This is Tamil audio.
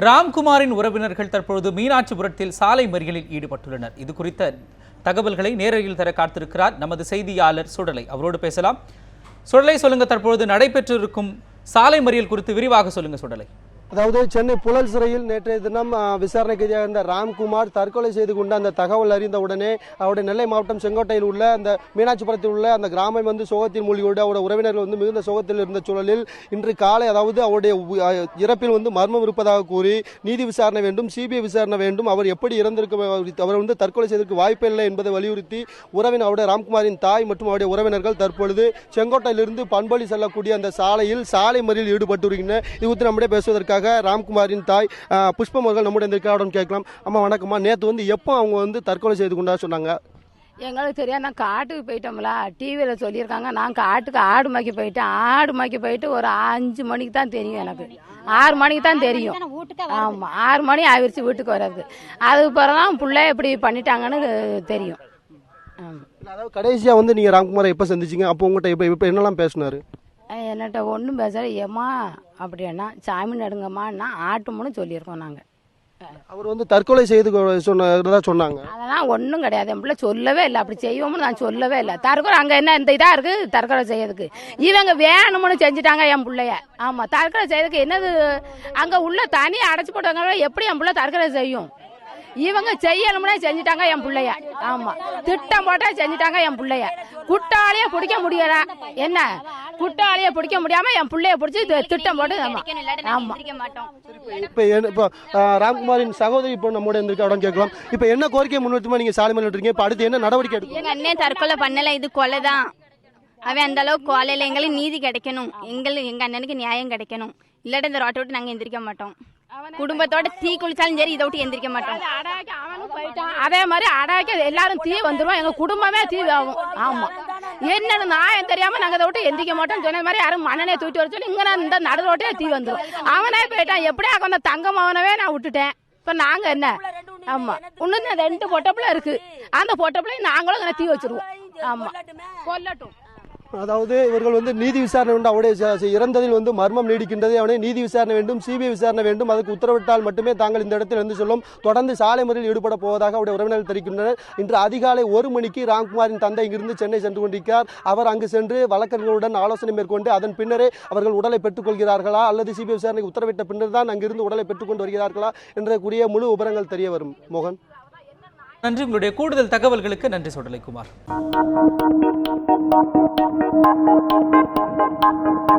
ராம்குமாரின் உறவினர்கள் தற்பொழுது மீனாட்சிபுரத்தில் சாலை மறியலில் ஈடுபட்டுள்ளனர். இது குறித்த தகவல்களை நேரடியில் தர காத்திருக்கிறார் நமது செய்தியாளர் சுடலை. அவரோடு பேசலாம். சுடலை சொல்லுங்க தற்பொழுது நடைபெற்றிருக்கும் சாலை மறியல் குறித்து விரிவாக சொல்லுங்க சுடலை. அதாவது சென்னை புழல் சிறையில் நேற்றைய தினம் ஆ, விசாரணை கைதியாக இருந்த ராம்குமார் தற்கொலை செய்து கொண்ட அந்த தகவல் அறிந்த உடனே அவருடைய நெல்லை மாவட்டம் செங்கோட்டையில் உள்ள அந்த மீனாட்சிபுரத்தில் உள்ள அந்த கிராமம் வந்து சோகத்தில் மூழ்கியோடு அவருடைய உறவினர்கள் வந்து மிகுந்த சோகத்தில் இருந்த சூழலில் இன்று காலை அதாவது அவருடைய இறப்பில் வந்து மர்மம் இருப்பதாக கூறி நீதி விசாரணை வேண்டும் சிபிஐ விசாரணை வேண்டும் அவர் எப்படி இறந்திருக்க அவர் வந்து தற்கொலை செய்வதற்கு வாய்ப்பில்லை என்பதை வலியுறுத்தி உறவினர் அவருடைய ராம்குமாரின் தாய் மற்றும் அவருடைய உறவினர்கள் தற்பொழுது செங்கோட்டையிலிருந்து பண்பொழி செல்லக்கூடிய அந்த சாலையில் சாலை மறியல் ஈடுபட்டு வருகின்றனர். இது குறித்து நம்முடைய பேசுவதற்காக ராம்குமாரின் தாய் புஷ்பம் அவர்கள் நம்முடைய இந்த இருக்காருடன் கேட்கலாம். அம்மா வணக்கம்மா. நேற்று வந்து எப்போ அவங்க வந்து தற்கொலை செய்து கொண்டா சொன்னாங்க? எங்களுக்கு தெரியாது. நான் காட்டுக்கு போயிட்டோம்ல. டிவியில் சொல்லியிருக்காங்க. நான் காட்டுக்கு ஆடு மாக்கி போயிட்டேன். ஆடு மாக்கி போயிட்டு ஒரு அஞ்சு மணிக்கு தான் தெரியும் எனக்கு. ஆறு மணிக்கு தான் தெரியும். ஆமாம் ஆறு மணி ஆயிடுச்சு வீட்டுக்கு வர்றது அதுக்கு பிறகு தான் பிள்ளை இப்படி பண்ணிட்டாங்கன்னு தெரியும். ஆமாம் அதாவது கடைசியாக வந்து நீங்கள் ராம்குமாரை எப்போ சந்திச்சீங்க? அப்போ உங்கள்கிட்ட இப்போ இப்போ என்னெல்லாம் பேசினாரு? என்னட்ட ஒன்றும் பேசல ஏம்மா அப்படின்னா சாமி நடுங்கம்மான்னா ஆட்டுமுன்னு சொல்லியிருக்கோம் நாங்கள் அவர் வந்து தற்கொலை செய்து சொன்னதா சொன்னாங்க. அதெல்லாம் ஒன்றும் கிடையாது. என் பிள்ளை சொல்லவே இல்லை. அப்படி செய்வோம்னு நான் சொல்லவே இல்லை. தற்கொலை அங்கே என்ன இந்த இதாக இருக்குது தற்கொலை செய்யறதுக்கு. இவங்க வேணும்னு செஞ்சுட்டாங்க என் பிள்ளைய. ஆமாம் தற்கொலை செய்யறதுக்கு என்னது? அங்கே உள்ள தனி அடைச்சி போட்டவங்க எப்படி என் பிள்ளை தற்கொலை செய்யும்? இவங்க செய்யணும்னே செஞ்சுட்டாங்க என் பிள்ளைய. ஆமாம் திட்டம் போட்டே செஞ்சுட்டாங்க என் பிள்ளைய. குட்டாளியே பிடிக்க முடியல. என்ன? குட்டாளியே பிடிக்க முடியாம என் பிள்ளைய பிடிச்சி திட்டம் போட்டு ஆமா. இப்போ இப்போ ராம்குமாரின் சகோதரி இப்போ நம்மோட இருந்திருக்கு கேட்கலாம். இப்போ என்ன கோரிக்கை முன்னிறுத்தமா நீங்கள் சாலை மறியல் இருக்கீங்க இப்போ அடுத்து என்ன நடவடிக்கை எடுக்கும் எங்க அண்ணன் தற்கொலை பண்ணல இது கொலை தான் அவன் அந்த அளவுக்கு கொலையில எங்களுக்கு நீதி கிடைக்கணும். எங்களுக்கு எங்க அண்ணனுக்கு நியாயம் கிடைக்கணும். இல்லாட்ட இந்த ரோட்டை விட்டு நாங்க எந்திரிக்க மாட்டோம். குடும்பத்தோட தீ குளிச்சாலும் சரி இதை விட்டு எந்திரிக்க மாட்டோம். அதே மாதிரி அடாக்கி எல்லாரும் தீ வந்துருவோம் எங்க குடும்பமே தீ ஆகும். ஆமா. என்னன்னு நான் தெரியாம நாங்க அதை விட்டு எந்திரிக்க மாட்டோம். சொன்ன மாதிரி யாரும் மண்ணனே தூக்கிட்டு வர சொல்லி இங்க நான் இந்த நடு ரோட்டே தீ வந்துடும் அவனே போயிட்டான். எப்படியா அந்த தங்க அவனவே நான் விட்டுட்டேன். இப்ப நாங்க என்ன? ஆமா. இன்னும் ரெண்டு பொட்டப்பிள்ள இருக்கு. அந்த பொட்டப்புல நாங்களும் தீ வச்சிருவோம். ஆமா. கொல்லட்டும். அதாவது இவர்கள் வந்து நீதி விசாரணை வேண்டும் அவருடைய இறந்ததில் வந்து மர்மம் நீடிக்கின்றது. அவனை நீதி விசாரணை வேண்டும் சிபிஐ விசாரணை வேண்டும். அதுக்கு உத்தரவிட்டால் மட்டுமே தாங்கள் இந்த இடத்தில் இருந்து சொல்லும். தொடர்ந்து சாலை முறையில் ஈடுபட போவதாக அவருடைய உறவினர்கள் தெரிவிக்கின்றனர். இன்று அதிகாலை ஒரு மணிக்கு ராம்குமாரின் தந்தை இங்கிருந்து சென்னை சென்று கொண்டிருக்கிறார். அவர் அங்கு சென்று வழக்கறிஞர்களுடன் ஆலோசனை மேற்கொண்டு அதன் பின்னரே அவர்கள் உடலை பெற்றுக்கொள்கிறார்களா அல்லது சிபிஐ விசாரணைக்கு உத்தரவிட்ட பின்னர் தான் அங்கிருந்து உடலை பெற்றுக்கொண்டு வருகிறார்களா என்ற கூடிய முழு விவரங்கள் தெரிய வரும் மோகன். நன்றி. உங்களுடைய கூடுதல் தகவல்களுக்கு நன்றி சுடலை குமார்